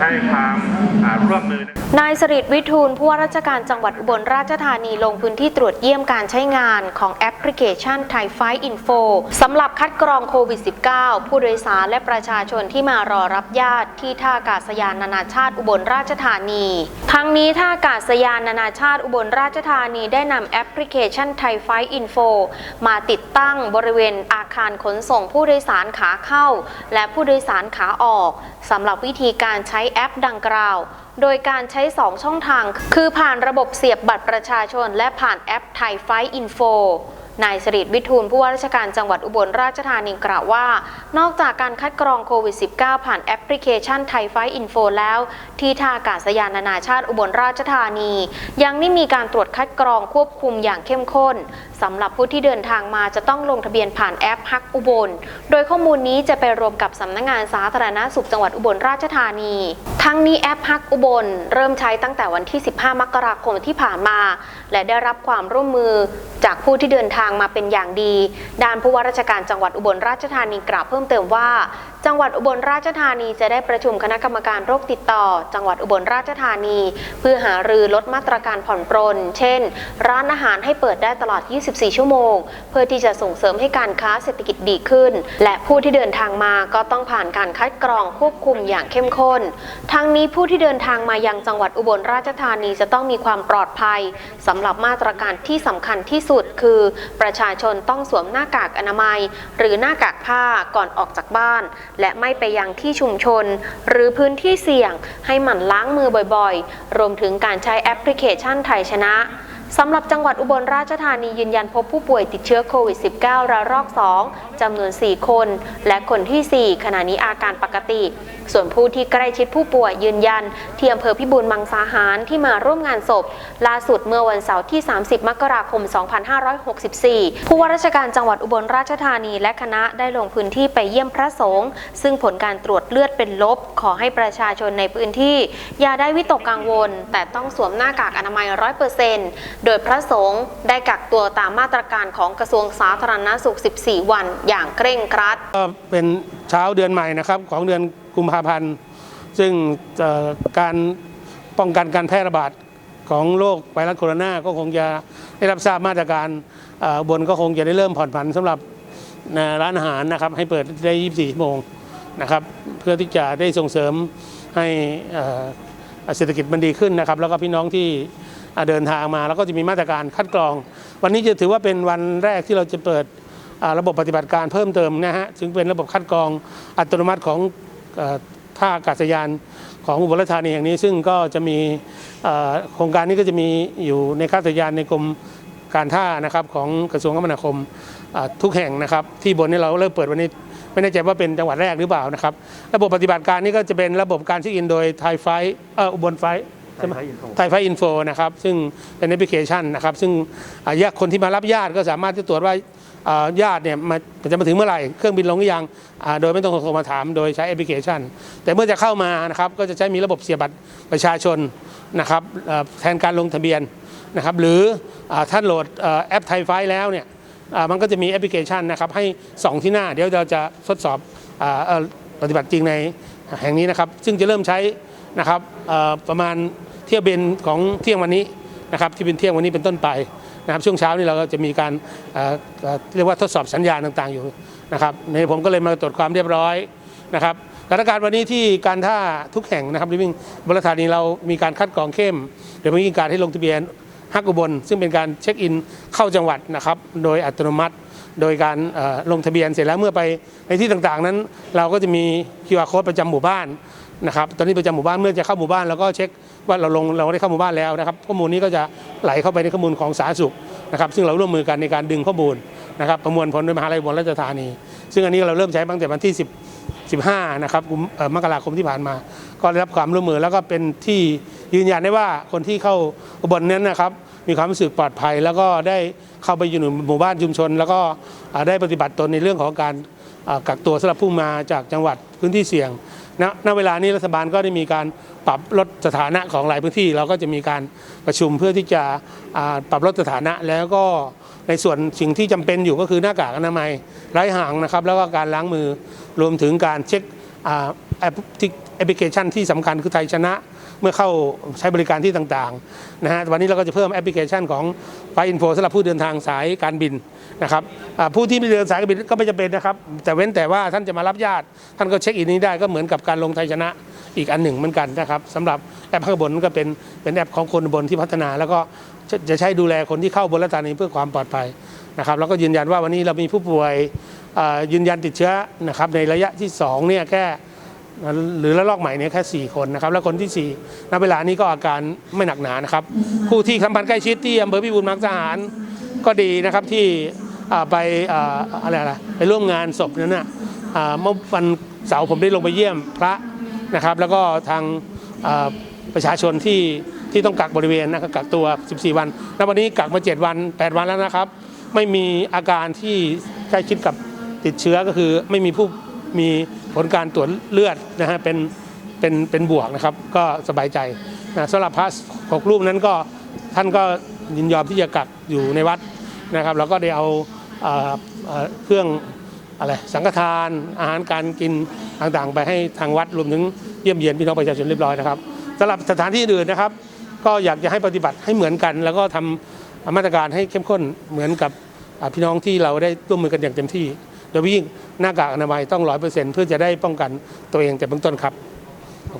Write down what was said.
ให้ความร่วมมือนายสริตวิทูลผู้ว่าราชการจังหวัดอุบลราชธานีลงพื้นที่ตรวจเยี่ยมการใช้งานของแอปพลิเคชันไทยไฟอินโฟสำหรับคัดกรองโควิด -19 ผู้โดยสารและประชาชนที่มารอรับญาติที่ท่าอากาศยานนานาชาติอุบลราชธานี ทั้งนี้ท่าอากาศยานนานาชาติอุบลราชธานีได้นำแอปพลิเคชันไทยไฟอินโฟมาติดตั้งบริเวณอาคารขนส่งผู้โดยสารขาเข้า และผู้โดยสารขาออกสำหรับวิธีการใช้แอปดังกล่าว โดยการใช้ 2 ช่องทาง คือผ่านระบบเสียบบัตรประชาชน และผ่านแอปไทยไฟอินโฟ นายสิริวิทูลผู้ว่าราชการจังหวัดอุบลราชธานีกล่าวว่า นอกจากการคัดกรองโควิด -19 ผ่านแอปพลิเคชันไทยไฟอินโฟแล้ว ที่ท่าอากาศยานนานาชาติอุบลราชธานี ยังได้มีการตรวจคัดกรองควบคุมอย่างเข้มข้นสำหรับผู้ที่เดินทางมาจะต้องลงทะเบียนผ่านแอปฮักอุบล โดยข้อมูลนี้จะไปรวมกับสำนักงานสาธารณสุขจังหวัดอุบลราชธานี ทั้งนี้แอปฮักอุบล เริ่มใช้ตั้งแต่วันที่ 15 มกราคมที่ผ่านมา และได้รับความร่วมมือ จากผู้ที่เดินทางมาเป็นอย่างดีด้านผู้ว่าราชการจังหวัดอุบลราชธานีกล่าวเพิ่มเติมว่า จังหวัดอุบลราชธานีจะได้ประชุมคณะกรรมการโรคติดต่อ จังหวัดอุบลราชธานี เพื่อหารือลดมาตรการผ่อนปรน เช่น ร้านอาหารให้เปิดได้ตลอด 24 ชั่วโมง เพื่อที่จะส่งเสริมให้การค้าเศรษฐกิจดีขึ้น และผู้ที่เดินทางมาก็ต้องผ่านการคัดกรองควบคุมอย่างเข้มข้น ทั้งนี้ผู้ที่เดินทางมายังจังหวัดอุบลราชธานีจะต้องมีความปลอดภัยสำหรับมาตรการที่สำคัญที่สุด คือประชาชนต้องสวมหน้ากากอนามัย หรือหน้ากากผ้าก่อนออกจากบ้านและไม่ไปยังที่ชุมชน หรือพื้นที่เสี่ยงให้หมั่นล้างมือบ่อยๆ รวมถึงการใช้แอปพลิเคชันไทยชนะสำหรับจังหวัดอุบลราชธานียืนยันพบผู้ป่วยติดเชื้อโควิด -19 ระลอก 2จำนวน 4 คน และคนที่ 4 ขณะนี้อาการปกติ ส่วนผู้ที่ใกล้ชิดผู้ป่วยยืนยัน ที่อำเภอพิบูลมังสาหารที่มาร่วมงานศพ ล่าสุดเมื่อวันเสาร์ที่ 30 มกราคม 2564 ผู้ว่าราชการจังหวัดอุบลราชธานีและคณะได้ลงพื้นที่ไปเยี่ยมพระสงฆ์ซึ่งผลการตรวจเลือดเป็นลบ ขอให้ประชาชนในพื้นที่อย่าได้วิตกกังวล แต่ต้องสวมหน้ากากอนามัย 100%โดยพระสงฆ์ได้กักตัวตามมาตรการของกระทรวงสาธารณสุข 14 วันอย่างเคร่งครัดก็เป็น เช้าเดือนใหม่นะครับของเดือนกุมภาพันธ์ ซึ่งการป้องกันการแพร่ระบาดของโรคไวรัสโคโรนาก็คงจะได้รับทราบมาตรการบนก็คงจะได้เริ่มผ่อนผันสำหรับร้านอาหารนะครับให้เปิดได้ 24 ชั่วโมงนะครับเพื่อที่จะได้ส่งเสริมให้เอ่อเศรษฐกิจมันดีขึ้นนะครับ แล้วก็พี่น้องที่เดินทางมาแล้วก็จะมีมาตรการคัดกรอง วันนี้จะถือว่าเป็นวันแรกที่เราจะเปิด ระบบปฏิบัติการเพิ่มเติมนะฮะซึ่งเป็นระบบคัดกรองอัตโนมัติของเอ่อท่าอากาศยานของอุบลราชธานีแห่งนี้ ซึ่งก็จะมีเอ่อโครงการนี้ก็จะมีอยู่ในข้าราชการในกรมการท่านะครับของกระทรวงคมนาคมอ่าทุกแห่งนะครับ ที่บนนี้เราเริ่มเปิดวันนี้ไม่แน่ใจว่าเป็นจังหวัดแรกหรือเปล่านะครับ ระบบปฏิบัติการนี้ก็จะเป็นระบบการเช็คอินโดยไทยไฟเอ่ออุบลไฟใช่ไหมไทยไฟอินโฟนะครับซึ่งเป็นแอปพลิเคชันนะครับ ซึ่งอ่าญาติคนที่มารับญาติก็สามารถที่ตรวจว่าอ่า ญาติเนี่ยมาจะมาถึงเมื่อไหร่ เครื่องบินลงหรือยังโดยไม่ต้องโทรมาถาม โดยใช้แอปพลิเคชัน แต่เมื่อจะเข้ามานะครับก็จะใช้มีระบบเสียบบัตรประชาชนนะครับแทนการลงทะเบียนนะครับหรืออท่านโหลดอแอปไทยไฟแล้วเนี่ยมันก็จะมีแอปพลิเคชันนะครับให้สองที่หน้า เดี๋ยวเราจะทดสอบอปฏิบัติจริงในแห่งนี้นะครับ ซึ่งจะเริ่มใช้นะครับประมาณเที่ยวบินของเที่ยงวันนี้นะครับที่เป็นเที่ยงวันนี้เป็นต้นไป นะครับช่วงเช้านี่เราก็จะมีการเรียกว่าทดสอบสัญญาณต่างๆอยู่นะครับในผมก็เลยมาตรวจความเรียบร้อยนะครับสถานการณ์วันนี้ที่การท่าทุกแห่งนะครับริวิ่งบรธานีเรามีการคัดกรองเข้มเดี๋ยวมีการให้ลงทะเบียนฮักอุบล ซึ่งเป็นการเช็คอินเข้าจังหวัดนะครับโดยอัตโนมัติ โดยการลงทะเบียนเสร็จแล้วเมื่อไปในที่ต่างๆนั้น เราก็จะมี QR code ประจำหมู่บ้าน นะครับตอนนี้ประจำหมู่บ้านเมื่อจะเข้าหมู่บ้านเราก็เช็คว่าเราลงเราได้เข้าหมู่บ้านแล้วนะครับข้อมูลนี้ก็จะไหลเข้าไปในข้อมูลของสาธารณสุขนะครับซึ่งเราร่วมมือกันในการดึงข้อมูลนะครับประมวลผลโดยมหาลัยอุบลราชธานี ซึ่งอันนี้เราเริ่มใช้ตั้งแต่วันที่ 10 15 นะครับกุมเอ่อมกราคมที่ผ่านมา ก็ได้รับความร่วมมือแล้วก็เป็นที่ยืนยันได้ว่าคนที่เข้าอุบลนั้นนะครับ มีความรู้สึกปลอดภัย แล้วก็ได้เข้าไปอยู่ในหมู่บ้านชุมชน แล้วก็อ่าได้ปฏิบัติตนในเรื่องของการอ่ากักตัวสำหรับผู้มาจากจังหวัดพื้นที่เสี่ยง ณณเวลานี้รัฐบาลก็ได้มีการปรับลดสถานะของหลายพื้นที่ เราก็จะมีการประชุมเพื่อที่จะปรับลดสถานะแล้วก็ในส่วนสิ่งที่จำเป็นอยู่ก็คือหน้ากากอนามัยไร้ห่างนะครับ แล้วก็การล้างมือรวมถึงการเช็คแอปพลิเคชันที่สำคัญคือไทยชนะ เมื่อเข้าใช้บริการที่ต่างๆนะฮะวันนี้เราก็จะเพิ่มแอปพลิเคชันของไฟอินโฟสำหรับผู้เดินทางสายการบินนะครับผู้ที่ไม่เดินสายการบินก็ไม่จำเป็นนะครับ แต่เว้นแต่ว่าท่านจะมารับญาติ ท่านก็เช็คอินนี้ได้ก็เหมือนกับการลงไทยชนะอีกอันหนึ่งเหมือนกันนะครับสำหรับแอปข้างบนก็เป็นเป็นแอปของคนบนที่พัฒนา แล้วก็จะจะใช้ดูแลคนที่เข้าบนรัฐธานีเพื่อความปลอดภัยนะครับแล้วก็ยืนยันว่าวันนี้เรามีผู้ป่วยยืนยันติดเชื้อนะครับในระยะที่สองเนี่ยแค่ หรือระลอกใหม่เนี่ยแค่ 4 คนนะครับ แล้วคนที่ 4 ณ เวลานี้ก็อาการไม่หนักหนานะครับผู้ที่สัมพันธ์ใกล้ชิดที่อำเภอพิบูลมังสาหารก็ดีนะครับที่ไปอะไรอะไรไปร่วมงานศพนั้นนะอ่าเมื่อวันเสาร์ผมได้ลงไปเยี่ยมพระนะครับ แล้วก็ทางประชาชนที่ที่ต้องกักบริเวณนะครับกักตัว 14 วันณวันนี้กักมา 7 วัน 8 วันแล้วนะครับ ไม่มีอาการที่ใกล้ชิดกับติดเชื้อก็คือไม่มีผู้มี ผลการตรวจเลือดนะฮะเป็นเป็นเป็นบวกนะครับ ก็สบายใจนะสำหรับพระหกรูปนั้นก็ท่านก็ยินยอมที่จะกักอยู่ในวัดนะครับ แล้วก็ได้เอาเอ่อเอ่อเครื่องอะไรสังฆทานอาหารการกินต่างๆ ไปให้ทางวัดรวมถึงเยี่ยมเยียนพี่น้องประชาชนเรียบร้อยนะครับสำหรับสถานที่อื่นนะครับ ก็อยากจะให้ปฏิบัติให้เหมือนกัน แล้วก็ทำมาตรการให้เข้มข้นเหมือนกับพี่น้องที่เราได้ร่วมมือกันอย่างเต็มที่ โดยเฉพาะยิ่งหน้ากากอนามัยต้องร้อยเปอร์เซ็นต์เพื่อจะได้ป้องกันตัวเองแต่เบื้องต้นครับ